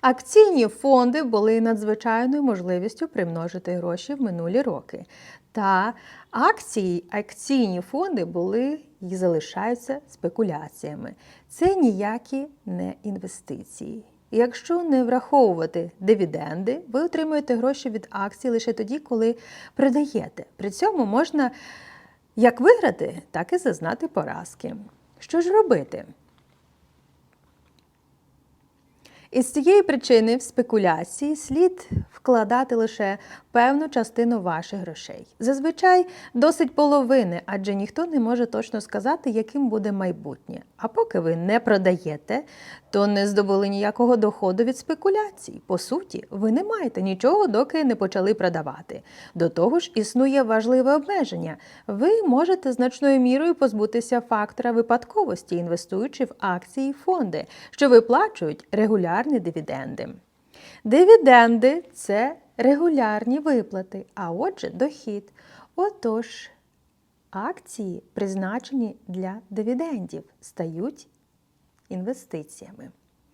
Акційні фонди були надзвичайною можливістю примножити гроші в минулі роки. Та акції, акційні фонди були і залишаються спекуляціями. Це ніякі не інвестиції. Якщо не враховувати дивіденди, ви отримуєте гроші від акцій лише тоді, коли продаєте. При цьому можна як виграти, так і зазнати поразки. Що ж робити? Із цієї причини в спекуляції слід вкладати лише певну частину ваших грошей. Зазвичай досить половини, адже ніхто не може точно сказати, яким буде майбутнє. А поки ви не продаєте, то не здобули ніякого доходу від спекуляцій. По суті, ви не маєте нічого, доки не почали продавати. До того ж, існує важливе обмеження. Ви можете значною мірою позбутися фактора випадковості, інвестуючи в акції і фонди, що виплачують регулярні дивіденди. Дивіденди це регулярні виплати, а отже, дохід. Отож, акції, призначені для дивідендів, стають інвестиціями.